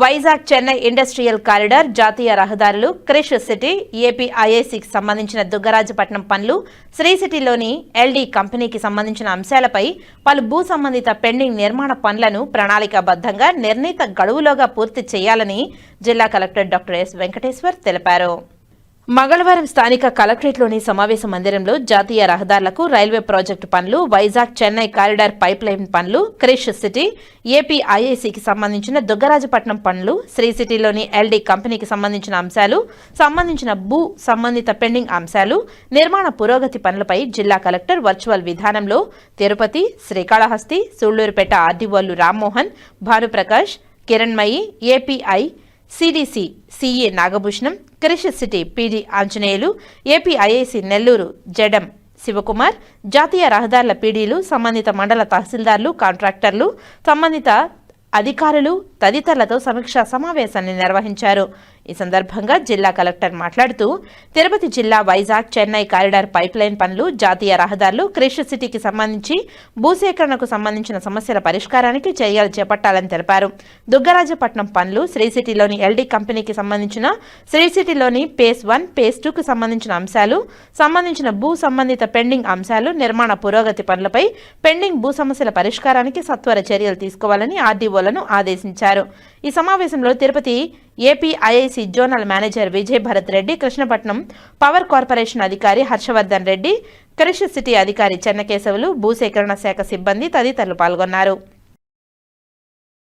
Vizag Chennai industrial corridor జాతీయ రహదారులు Krish city AP ఐఐసికి సంబంధించిన దుగ్గరాజపట్నం పనులు శ్రీ సిటీలోని ఎల్డీ కంపెనీకి సంబంధించిన అంశాలపై పలు భూ సంబంధిత పెండింగ్ నిర్మాణ పనులను ప్రణాళికాబద్ధంగా నిర్ణీత గడువులోగా పూర్తి చేయాలని జిల్లా కలెక్టర్ డాక్టర్ ఎస్ వెంకటేశ్వర్ తెలిపారు. మంగళవారం స్థానిక కలెక్టరేట్లోని సమావేశ మందిరంలో జాతీయ రహదారులకు రైల్వే ప్రాజెక్టు పనులు Vizag Chennai corridor pipe line పనులు క్రిష్ సిటీ ఏపీ ఐఐసికి సంబంధించిన దుగ్గరాజపట్నం పనులు శ్రీ సిటీలోని ఎల్డీ కంపెనీకి సంబంధించిన అంశాలు సంబంధించిన భూ సంబంధిత పెండింగ్ అంశాలు నిర్మాణ పురోగతి పనులపై జిల్లా కలెక్టర్ వర్చువల్ విధానంలో Tirupati Srikalahasti Sullurpeta ఆర్డీఓలు Rammohan Bhanuprakash Kiranmayi API CDC CA Nagabhushanam Kris city PD Anjaneyulu AP IIC Nellore Jadam Sivakumar జాతీయ రహదారుల పీడీలు సంబంధిత మండల తహసీల్దార్లు కాంట్రాక్టర్లు సంబంధిత అధికారులు తదితరులతో సమీక్షా సమావేశాన్ని నిర్వహించారు. ఈ సందర్భంగా జిల్లా కలెక్టర్ మాట్లాడుతూ తిరుపతి జిల్లా Vizag Chennai corridor pipe line పనులు జాతీయ రహదారులు క్రిష్ సిటీకి సంబంధించి భూసేకరణకు సంబంధించిన సమస్యల పరిష్కారానికి చర్యలు చేపట్టాలని తెలిపారు. దుగ్గరాజపట్నం పనులు శ్రీ సిటీలోని ఎల్డీ కంపెనీకి సంబంధించిన శ్రీ సిటీలోని పేస్ వన్ పేస్ టూకు సంబంధించిన అంశాలు సంబంధించిన భూ సంబంధిత పెండింగ్ అంశాలు నిర్మాణ పురోగతి పనులపై పెండింగ్ భూ సమస్యల పరిష్కారానికి సత్వర చర్యలు తీసుకోవాలని ఆర్డీఓలను ఆదేశించారు. ఈ సమావేశంలో Tirupati AP IIC zonal manager Vijay Bharath Reddy Krishnapatnam power corporation అధికారి హర్షవర్ధన్ రెడ్డి క్రిష్ సిటీ అధికారి చెన్నకేశవులు భూసేకరణ శాఖ సిబ్బంది తదితరులు పాల్గొన్నారు.